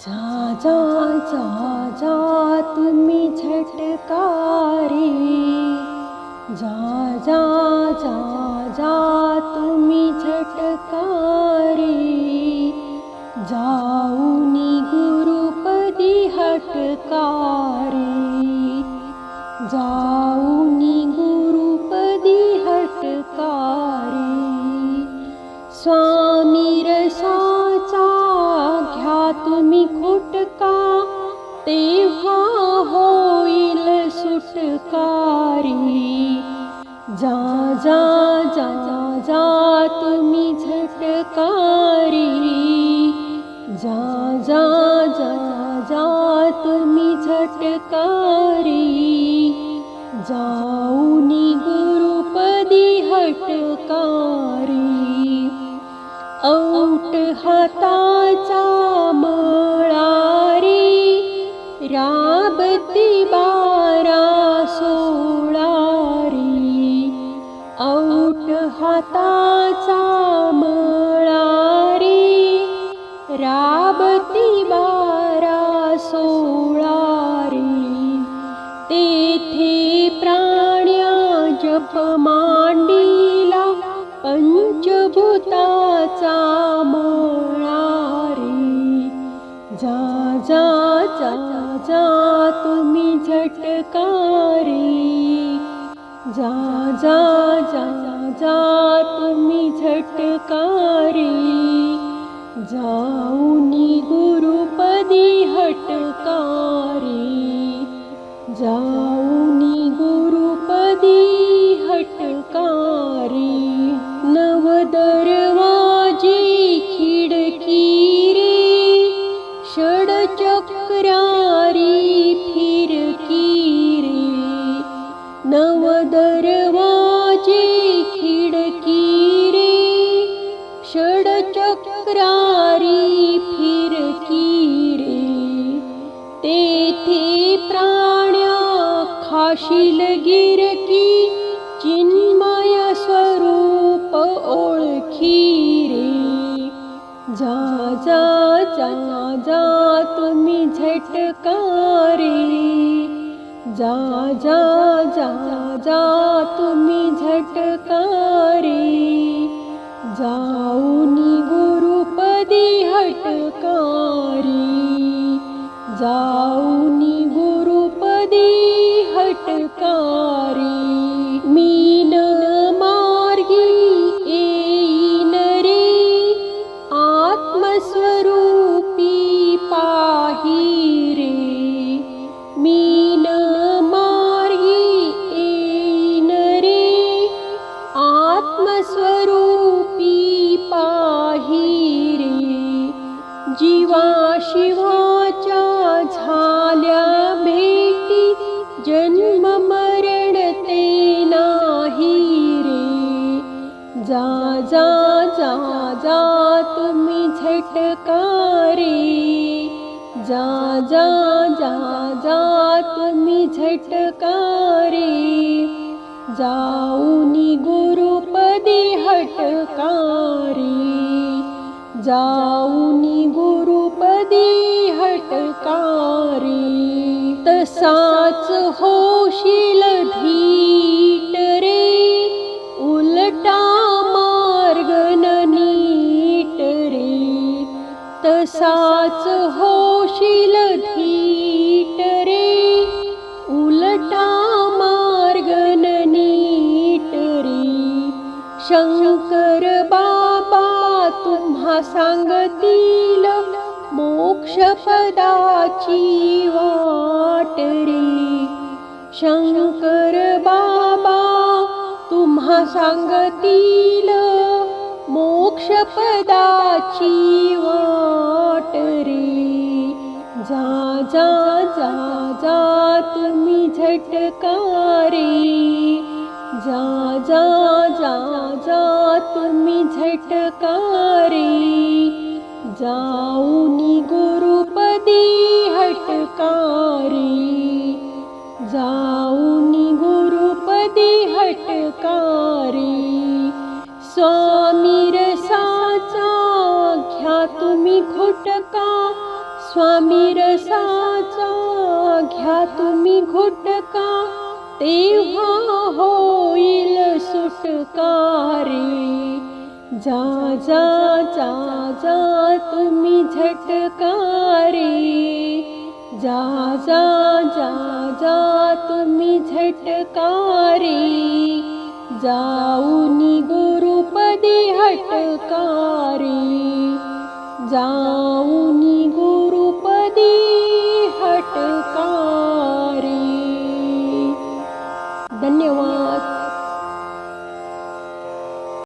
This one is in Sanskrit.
जा जा जा जा तुम्ही झटकारी जा जा जा जा तुम्ही झटकारी जाऊनी गुरुपदी हटकारी जा जा जा जा तुम्ही झटकारी जा जा जा जा तुम्ही झटकारी जाऊनी जप मांडीला पंचभूताचा मळारी जा जा जा जा तुम्ही झटकारी. जा जा जा जा तुम्ही झटकारी. जाऊनी खाशील गिरकी चिन्मय स्वरूप ओळखी रे जा जा जा जा तुम्ही झटकारी. जा जा जा जा तुम्ही झटकारी. जाऊनी गुरुपदी हटकारी. जा मीन मार्गी येईन रे आत्मस्वरूपी पाही रे। मीन मार्गी येईन रे आत्मस्वरूपी जा जा जा जा झटकारी. जाऊनी गुरुपदी हटकारी. जाऊनी गुरुपदी हटकारी. तसाच होशील शंकर बाबा तुम्हा सांगतील मोक्षपदाची वाट रे शंकर बाबा तुम्हा सांगतील मोक्षपदाची वाट रे जा जा जा जा तुम्ही झटकारी झटकारी। जाऊनी गुरुपदी हटकारी। जाऊनी गुरुपदी हटकारी। स्वामी रसाचा घ्या तुम्ही खुटका स्वामी रसाचा घ्या तुम्ही घुटका। तेव्हा होईल सुटकारे जा जा जा जा झटकारे। जा जा जा जा तुम्ही झटकारे। जाऊनी गुरुपदी हटकारे। जाऊनी